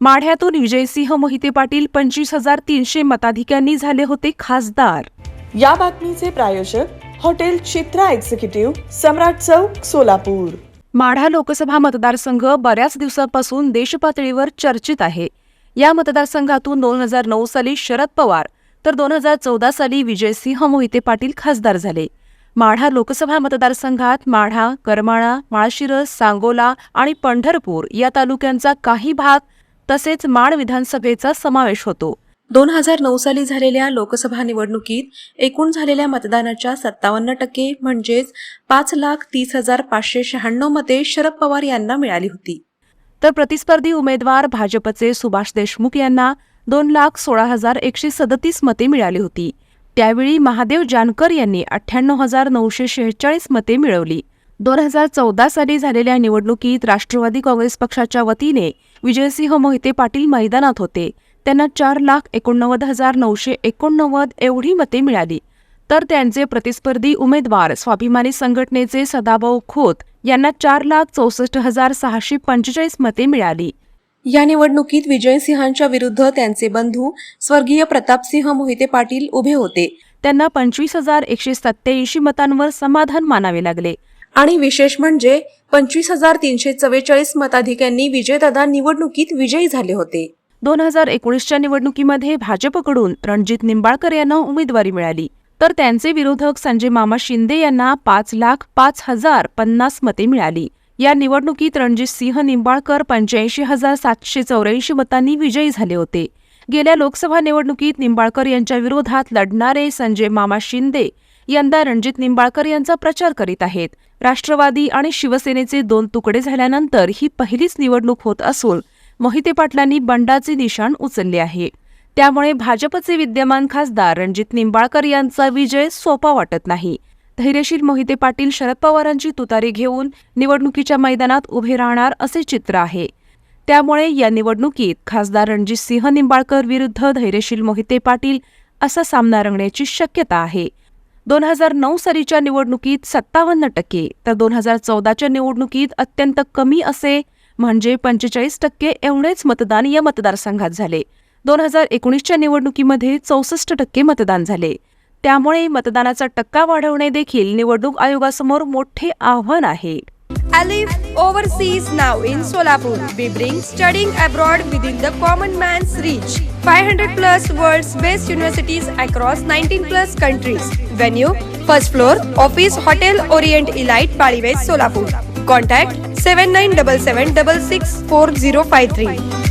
माढ्यातून विजयसिंह मोहिते पाटील पंचवीस हजार तीनशे मताधिक्यांनी झाले होते खासदार. या बातमीचे प्रायोजक हॉटेल चित्रा एक्झिक्युटिव्ह सम्राट चौक सोलापूर. माढा लोकसभा मतदारसंघ बऱ्याच दिवसांपासून देशपातळीवर चर्चित आहे. या मतदारसंघातून दोन हजार नऊ साली शरद पवार तर दोन हजार चौदा साली विजयसिंह मोहिते पाटील खासदार झाले. माढा लोकसभा मतदारसंघात माढा करमाळा माळशिरस सांगोला आणि पंढरपूर या तालुक्यांचा काही भाग तसेच माण विधानसभेचा समावेश होतो. दोन हजार नऊ साली झालेल्या लोकसभा निवडणुकीत एकूण झालेल्या मतदानाच्या सत्तावन्न टक्के म्हणजेच पाच लाख तीस हजार पाचशे शहाण्णव मते शरद पवार यांना मिळाली होती. तर प्रतिस्पर्धी उमेदवार भाजपचे सुभाष देशमुख यांना दोन लाख सोळा हजार एकशे सदतीस मते मिळाली होती. त्यावेळी महादेव जानकर यांनी अठ्ठ्याण्णव हजार नऊशे शेहेचाळीस मते मिळवली. दोन हजार चौदा साली झालेल्या निवडणुकीत राष्ट्रवादी काँग्रेस पक्षाच्या वतीने विजयसिंह मोहिते पाटील मैदानात होते. त्यांना चार लाख एकोणनव्वद हजार नऊशे एकोणनव्वद एवढी मते मिळाली. तर त्यांचे प्रतिस्पर्धी उमेदवार स्वाभिमानी संघटनेचे सदाभाऊ खोत यांना चार लाख चौसष्ट हजार सहाशे पंचेचाळीस मते मिळाली. या निवडणुकीत विजयसिंहांच्या विरुद्ध त्यांचे बंधू स्वर्गीय प्रतापसिंह मोहिते पाटील उभे होते. त्यांना पंचवीस हजार एकशे सत्याऐंशी मतांवर समाधान मानावे लागले. आणि विशेष म्हणजे पंचवीस हजार तीनशे चव्वेचाळीस मताधिक्यांनी विजयदादा निवडणुकीत विजयी झाले होते. दोन हजार एकोणीसच्या निवडणुकीमध्ये भाजपकडून रणजित निंबाळकर यांना उमेदवारी मिळाली. तर त्यांचे विरोधक संजय मामा शिंदे यांना पाच लाख पाच हजार पन्नास मते मिळाली. या निवडणुकीत रणजित सिंह निंबाळकर पंच्याऐंशी हजार सातशे चौऱ्याऐंशी मतांनी विजयी झाले होते. गेल्या लोकसभा निवडणुकीत निंबाळकर यांच्या विरोधात लढणारे संजय मामा शिंदे यंदा रणजित निंबाळकर यांचा प्रचार करीत आहेत. राष्ट्रवादी आणि शिवसेनेचे दोन तुकडे झाल्यानंतर ही पहिलीच निवडणूक होत असून मोहिते पाटलांनी बंडाचे निशाण उचलले आहे. त्यामुळे भाजपचे विद्यमान खासदार रणजित निंबाळकर यांचा विजय सोपा वाटत नाही. धैर्यशील मोहिते पाटील शरद पवारांची तुतारी घेऊन निवडणुकीच्या मैदानात उभे राहणार असे चित्र आहे. त्यामुळे या निवडणुकीत खासदार रणजित सिंह निंबाळकर विरुद्ध धैर्यशील मोहिते पाटील असा सामना रंगण्याची शक्यता आहे. दोन हजार नऊ सालीच्या निवडणुकीत सत्तावन्न टक्के तर दोन हजार चौदाच्या निवडणुकीत अत्यंत कमी असे म्हणजे पंचेचाळीस टक्के एवढेच मतदान या मतदारसंघात झाले. दोन हजार एकोणीसच्या निवडणुकीमध्ये चौसष्ट टक्के मतदान झाले. त्यामुळे मतदानाचा टक्का वाढवणे देखील निवडणूक आयोगासमोर मोठे आव्हान आहे. Alif overseas now in Solapur. We bring studying abroad within the common man's reach. 500 plus world's best universities across 19 plus countries. Venue first floor office hotel Orient Elite Paliwes Solapur. Contact 7977664053.